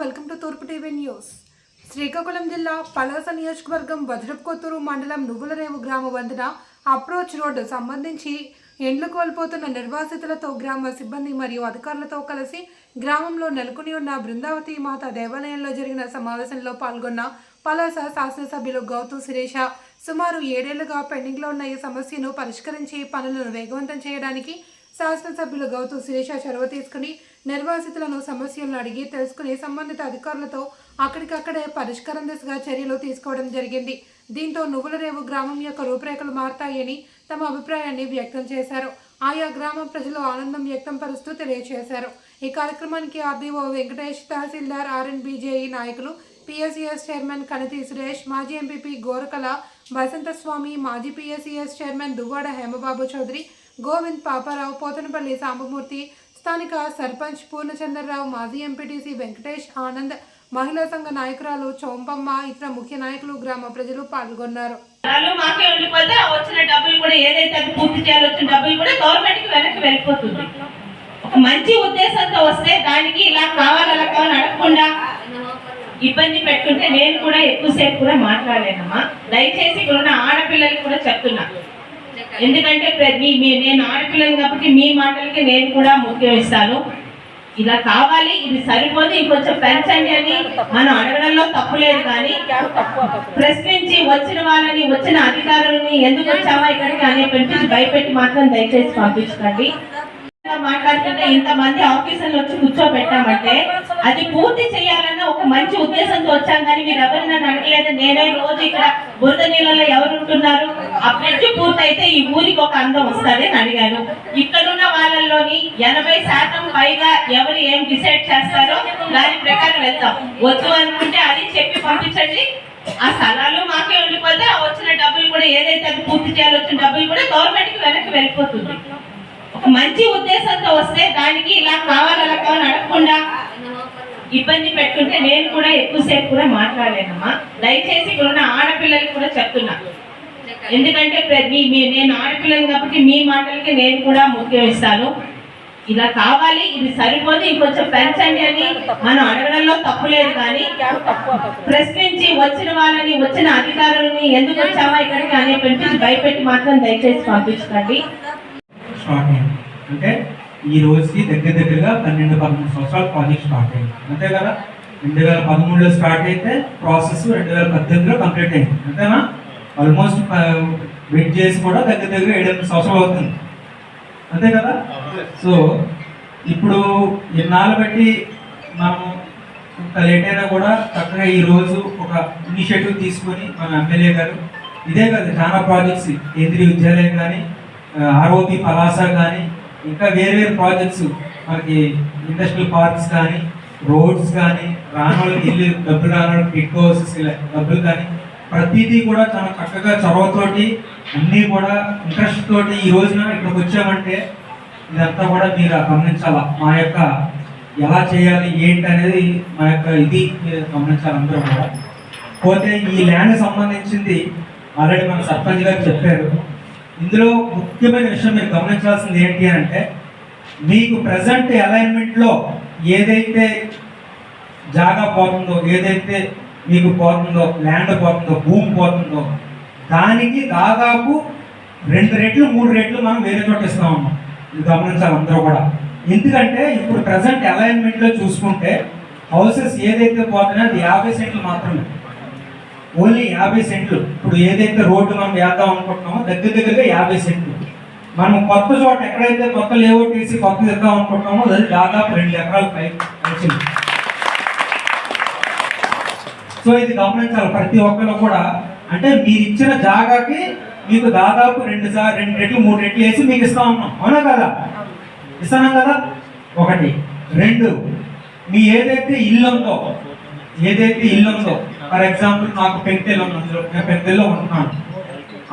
Welcome to Toorpu TV news. Srikakulam జిల్లా పలాస నియోజకవర్గం వజ్రపుకొత్తూరు మండలం నువ్వులరేవు గ్రామ వందన అప్రోచ్ రోడ్డు సంబంధించి ఎండ్లు కోల్పోతున్న నిర్వాసితులతో గ్రామ సిబ్బంది మరియు అధికారులతో కలిసి గ్రామంలో నెలకొని ఉన్న బృందావతి మాత దేవాలయంలో జరిగిన సమావేశంలో పాల్గొన్న పలాస శాసనసభ్యులు గౌతమ్ సురేష సుమారు ఏడేళ్ళుగా పెండింగ్లో ఉన్న ఈ సమస్యను పరిష్కరించి పనులను వేగవంతం చేయడానికి శాసనసభ్యులు గౌతమ్ శిరీష చొరవ తీసుకుని నిర్వాసితులను సమస్యలను అడిగి తెలుసుకుని సంబంధిత అధికారులతో అక్కడికక్కడే పరిష్కారం దిశగా చర్యలు తీసుకోవడం జరిగింది. దీంతో నువ్వులరేవు గ్రామం యొక్క రూపురేఖలు మారతాయని తమ అభిప్రాయాన్ని వ్యక్తం చేశారు. ఆయా గ్రామ ప్రజలు ఆనందం వ్యక్తం పరుస్తూ తెలియజేశారు. ఈ కార్యక్రమానికి ఆర్డీఓ వెంకటేష్ తహసీల్దార్ ఆర్ఎన్బిజేఈ నాయకులు పిఎస్సిఎస్ చైర్మన్ కణితి సురేష్ మాజీ ఎంపీపీ గోరకల వసంతస్వామి మాజీ పిఎస్సిఎస్ చైర్మన్ దువ్వాడ హేమబాబు చౌదరి గోవింద్ పాపారావు పోతనపల్లి సాంబమూర్తి స్థానిక సర్పంచ్ పూర్ణచంద్రరావు మాజీ ఎంపీటీసీ వెంకటేష్ ఆనంద్ మహిళా సంఘ నాయకురాలు చోంపమ్మ ఇతర ముఖ్య నాయకులు గ్రామ ప్రజలు పాల్గొన్నారు. వాళ్ళు మాకే ఉండిపోతే వచ్చిన డబ్బులు కూడా ఏదైతే అది పూర్తి చేయాలో వచ్చిన డబ్బులు కూడా గవర్నమెంట్కి వెనక్కి వెళ్ళిపోతుంది. ఒక మంచి ఉద్దేశంతో వస్తే దానికి ఇలా కావాలి అలా కావాలి అడగకుండా ఇబ్బంది పెట్టుకుంటే నేను కూడా ఎక్కువసేపు కూడా మాట్లాడలేనమ్మా. దయచేసి ఇక్కడ ఉన్న ఆడపిల్లలకు కూడా చెప్తున్నా. ఎందుకంటే మీ నేను ఆడపిల్లలు కాబట్టి మీ మాటలకి నేను కూడా ముఖ్యం ఇస్తాను. ఇలా కావాలి ఇది సరిపోదు ఇంకొంచెం పెంచండి అని మనం అడగడంలో తప్పు లేదు కానీ ప్రశ్నించి వచ్చిన వాళ్ళని వచ్చిన అధికారులని ఎందుకు వచ్చావా ఇక్కడికి అని పెట్టి భయపెట్టి మాత్రం దయచేసి పంపించకండి. మాట్లాడుతుంటే ఇంతమంది ఆఫీసర్లు వచ్చి కూర్చోబెట్టామంటే అది పూర్తి చేయాలన్న ఒక మంచి ఉద్దేశంతో వచ్చాం కానీ మీరు ఎవరు నన్ను అడగలేదు నేనే రోజు ఇక్కడ బురద నీళ్ళలో ఎవరు ఉంటున్నారు ఆ బ్రిడ్జ్ పూర్తయితే ఈ ఊరికి ఒక అందం వస్తుంది అని అడిగాను. ఇక్కడున్న వాళ్ళల్లోని ఎనభై శాతం పైగా ఎవరు ఏం డిసైడ్ చేస్తారో దాని ప్రకారం వెళ్తాం. వద్దు అనుకుంటే అది చెప్పి పంపించండి. ఆ స్థలాలు మాకే ఉండిపోతే ఆ వచ్చిన డబ్బులు కూడా ఏదైతే అది పూర్తి చేయాలి వచ్చిన డబ్బులు కూడా గవర్నమెంట్కి వెనక్కి వెళ్ళిపోతుంది. మంచి ఉద్దేశంతో వస్తే దానికి ఇలా కావాలి అలా కావాలి అడగకుండా ఇబ్బంది పెట్టుకుంటే నేను కూడా ఎక్కువసేపు కూడా మాట్లాడలేనమ్మా. దయచేసి ఇక్కడ ఉన్న ఆడపిల్లలకి కూడా చెప్తున్నా. ఎందుకంటే ప్ర- మీ నేను ఆడపిల్లలు కాబట్టి మీ మాటలకి నేను కూడా ముఖ్యం ఇస్తాను. ఇలా కావాలి ఇది సరిపోదు ఇంకొంచెం పెంచండి అని మనం అడగడంలో తప్పు లేదు కానీ ప్రశ్నించి వచ్చిన వాళ్ళని వచ్చిన అధికారులని ఎందుకు వచ్చావా ఇక్కడికి అని పెట్టి భయపెట్టి మాత్రం దయచేసి పంపించకండి. స్టార్ట్ అయింది. అంటే ఈ రోజుకి దగ్గర దగ్గరగా పన్నెండు పదమూడు సంవత్సరాలు ప్రాజెక్ట్ స్టార్ట్ అయింది. అంతే కదా? రెండు వేల పదమూడులో స్టార్ట్ అయితే ప్రాసెస్ రెండు వేల పద్దెనిమిదిలో కంప్లీట్ అయింది. అంతేనా ఆల్మోస్ట్ వెయిట్ చేసి కూడా దగ్గర దగ్గర ఏడెనిమిది సంవత్సరాలు అవుతుంది. అంతే కదా? సో ఇప్పుడు ఎన్నాళ్ళు బట్టి మనం ఇంత లేట్ అయినా కూడా చక్కగా ఈ రోజు ఒక ఇనిషియేటివ్ తీసుకొని మన ఎమ్మెల్యే గారు ఇదే కదా చాలా ప్రాజెక్ట్స్ కేంద్రీయ విద్యాలయం కానీ ఆర్ఓపి పలాసా కానీ ఇంకా వేరే వేరే ప్రాజెక్ట్స్ మనకి ఇండస్ట్రియల్ పార్క్స్ కానీ రోడ్స్ కానీ రానోళ్ళకి ఇల్లు డబ్బులు రాని వాళ్ళకి హౌసెస్ డబ్బులు కానీ ప్రతిదీ కూడా చాలా చక్కగా చొరవతోటి అన్నీ కూడా ఇంట్రెస్ట్ తోటి ఈ రోజున ఇక్కడికి వచ్చామంటే ఇదంతా కూడా మీరు గమనించాలా? మా యొక్క ఎలా చేయాలి ఏంటి అనేది మా యొక్క ఇది మీరు గమనించాలి అందరూ కూడా. పోతే ఈ ల్యాండ్ సంబంధించింది ఆల్రెడీ మన సర్పంచ్ గారు చెప్పారు. ఇందులో ముఖ్యమైన విషయం మీరు గమనించాల్సింది ఏంటి అంటే మీకు ప్రజెంట్ అలైన్మెంట్లో ఏదైతే జాగా పోతుందో ఏదైతే మీకు పోతుందో ల్యాండ్ పోతుందో భూమి పోతుందో దానికి దాదాపు రెండు రెట్లు మూడు రెట్లు మనం వేరే చోట ఇస్తా ఉన్నాం ఇది గమనించాలి అందరూ కూడా. ఎందుకంటే ఇప్పుడు ప్రజెంట్ అలైన్మెంట్లో చూసుకుంటే హౌసెస్ ఏదైతే పోతున్నాయో అది యాభై సెంట్లు మాత్రమే. ఓన్లీ యాభై సెంట్లు. ఇప్పుడు ఏదైతే రోడ్డు మనం వేద్దాం అనుకుంటున్నామో దగ్గర దగ్గరగా యాభై సెంట్లు. మనం కొత్త చోట ఎక్కడైతే కొత్త లేఅవుట్ వేసి కొత్త ఇద్దాం అనుకుంటున్నామో అది దాదాపు రెండు ఎకరాల పై వచ్చింది. సో ఇది గమనించాలి. ప్రతి ఒక్కరు కూడా అంటే మీరు ఇచ్చిన జాగాకి మీకు దాదాపు రెండు సార్ రెండు రెట్లు మూడు రెట్లు వేసి మీకు ఇస్తా ఉన్నాం. అవునా కదా? ఇస్తున్నాం కదా? ఒకటి. రెండు. మీ ఏదైతే ఇల్లు ఉందో ఏదైతే ఇల్లు ఉందో ఫర్ ఎగ్జాంపుల్ నాకు పెంకిటెల్లు ఉంది నేను పెంకిటెల్లో ఉంటున్నాను.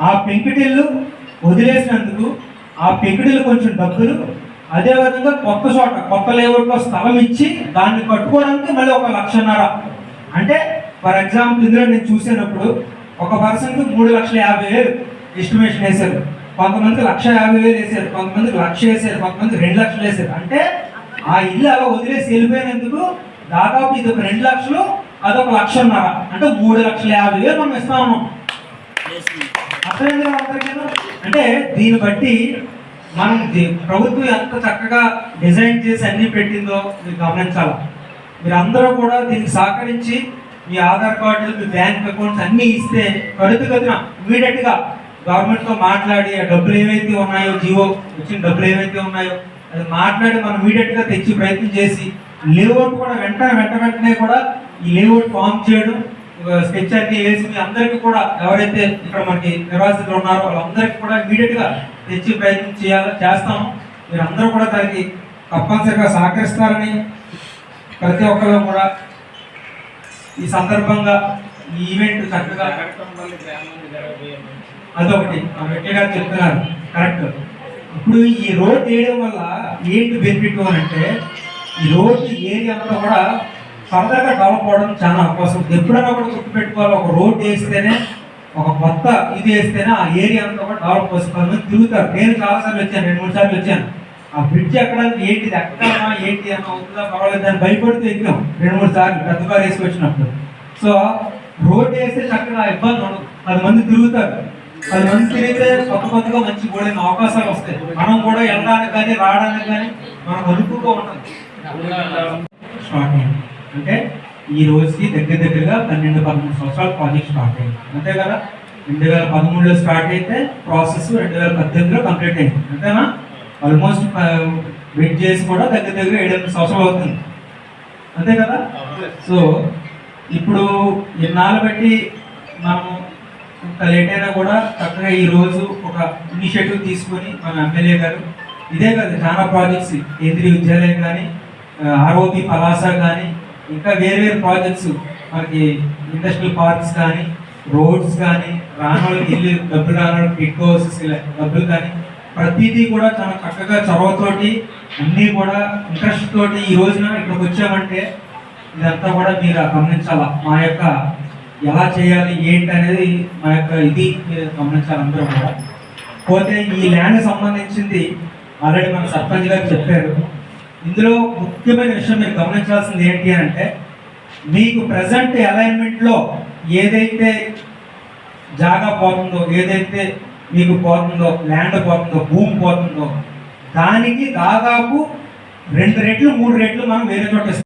ఆ పెంకిటిల్లు వదిలేసినందుకు ఆ పెంకిటిల్లు కొంచెం డబ్బులు అదేవిధంగా కొత్త చోట కొత్త లేఅవుట్లో స్థలం ఇచ్చి దాన్ని కట్టుకోవడానికి మళ్ళీ ఒక లక్షన్నర. అంటే ఫర్ ఎగ్జాంపుల్ ఇందులో నేను చూసినప్పుడు ఒక పర్సన్కి మూడు లక్షల యాభై వేలు ఎస్టిమేషన్ వేశారు. కొంతమంది లక్ష యాభై వేలు వేసారు కొంతమంది లక్ష వేసారు కొంతమంది రెండు లక్షలు వేసారు అంటే ఆ ఇల్లు అలా వదిలేసి వెళ్ళిపోయినందుకు దాదాపు ఇది ఒక రెండు లక్షలు అదొక లక్షన్నర అంటే మూడు లక్షల యాభై వేలు మనం ఇస్తా ఉన్నాం అర్థమైంది కదా? అంటే దీన్ని బట్టి మనం ప్రభుత్వం ఎంత చక్కగా డిజైన్ చేసి అన్ని పెట్టిందో మీరు గమనించాలి. మీరు అందరూ కూడా దీనికి సహకరించి మీ ఆధార్ కార్డులు మీ బ్యాంక్ అకౌంట్స్ అన్ని ఇస్తే త్వరితగతిన ఇమీడియట్గా గవర్నమెంట్తో మాట్లాడి ఆ డబ్బులు ఏవైతే ఉన్నాయో జియో వచ్చిన డబ్బులు ఏవైతే ఉన్నాయో అది మాట్లాడి మనం ఇమీడియట్గా తెచ్చి ప్రయత్నం చేసి లేఅవుట్ కూడా వెంటనే వెంట వెంటనే కూడా ఈ లేఅవుట్ ఫామ్ చేయడం స్కెచ్ అన్ని వేసి మీ అందరికీ కూడా ఎవరైతే ఇక్కడ మనకి నిర్వాసితులు ఉన్నారో వాళ్ళందరికీ కూడా ఇమీడియట్గా తెచ్చి ప్రయత్నం చేయాలి చేస్తాము. మీరు అందరూ కూడా దానికి తప్పనిసరిగా సహకరిస్తారని ప్రతి ఒక్కరు కూడా ఈ సందర్భంగా ఈ ఈవెంట్ చక్కగా అదొకటి మా వెంకయ్య గారు చెప్తున్నారు. కరెక్ట్. ఇప్పుడు ఈ రోడ్ వేయడం వల్ల ఏంటి బెనిఫిట్ అని అంటే ఈ రోడ్ ఏరియా అంతా కూడా ఫర్దర్గా డెవలప్ అవడం చాలా అవకాశం. ఎప్పుడైనా కూడా గుర్తుపెట్టుకోవాలి ఒక రోడ్ వేస్తేనే ఒక కొత్త ఇది వేస్తేనే ఆ ఏరియా అంతా కూడా డెవలప్ కొంతమంది తిరుగుతారు. నేను చాలాసార్లు వచ్చాను రెండు మూడు సార్లు వచ్చాను. ఆ బ్రిడ్జ్ ఎక్కడానికి ఏంటిది ఎక్కడమా ఏంటి అని అవుతుందా పర్వాలేదు దాన్ని భయపడుతూ ఎక్కాం రెండు మూడు సార్లు పెద్ద కారు వేసుకొచ్చినప్పుడు సో రోడ్ వేస్తే చక్కగా ఇబ్బంది ఉండదు. పది మంది తిరుగుతారు. పది మంది తిరిగితే కొత్త కొత్తగా మంచి కూడా అవకాశాలు వస్తాయి. మనం కూడా వెళ్ళడానికి కానీ రావడానికి కానీ మనం అనుకుగా ఉంటుంది అంటే ఈ రోజుకి దగ్గర దగ్గరగా పన్నెండు పదమూడు సంవత్సరాలు ప్రాజెక్ట్ స్టార్ట్ అయింది. అంతే కదా? రెండు వేల పదమూడులో స్టార్ట్ అయితే ప్రాసెస్ రెండు వేల పద్దెనిమిదిలో కంప్లీట్ అయింది. అంతేనా? ఆల్మోస్ట్ వెయిట్ చేసి కూడా దగ్గర దగ్గర ఏడు ఎనిమిది సంవత్సరాలు అవుతుంది. అంతే కదా? సో ఇప్పుడు ఎన్నాళ్ళు బట్టి మనము ఇంత లేట్ అయినా కూడా చక్కగా ఈ రోజు ఒక ఇనిషియేటివ్ తీసుకొని మన ఎమ్మెల్యే గారు ఇదే కాదు చాలా ప్రాజెక్ట్స్ కేంద్రీయ విద్యాలయం కానీ ఆర్ఓపి పలాస కానీ ఇంకా వేరే వేరే ప్రాజెక్ట్స్ మనకి ఇండస్ట్రియల్ పార్క్స్ కానీ రోడ్స్ కానీ రానోళ్ళకి ఇల్లు డబ్బులు రానోళ్ళకి కిట్ హౌసెస్ డబ్బులు కానీ ప్రతిదీ కూడా చాలా చక్కగా చొరవతోటి అన్నీ కూడా ఇంట్రెస్ట్ తోటి ఈ రోజున ఇక్కడికి వచ్చామంటే ఇదంతా కూడా మీరు గమనించాలా? మా యొక్క ఎలా చేయాలి ఏంటి అనేది మా యొక్క ఇది మీరు గమనించాలి అందరూ కూడా. పోతే ఈ ల్యాండ్ సంబంధించింది ఆల్రెడీ మన సర్పంచ్ గారు చెప్పారు. ఇందులో ముఖ్యమైన విషయం మీరు గమనించాల్సింది ఏంటి అంటే మీకు ప్రజెంట్ అలైన్మెంట్లో ఏదైతే జాగా పోతుందో ఏదైతే మీకు పోతుందో ల్యాండ్ పోతుందో భూమి పోతుందో దానికి దాదాపు రెండు రెట్లు మూడు రెట్లు మనం వేరే చోట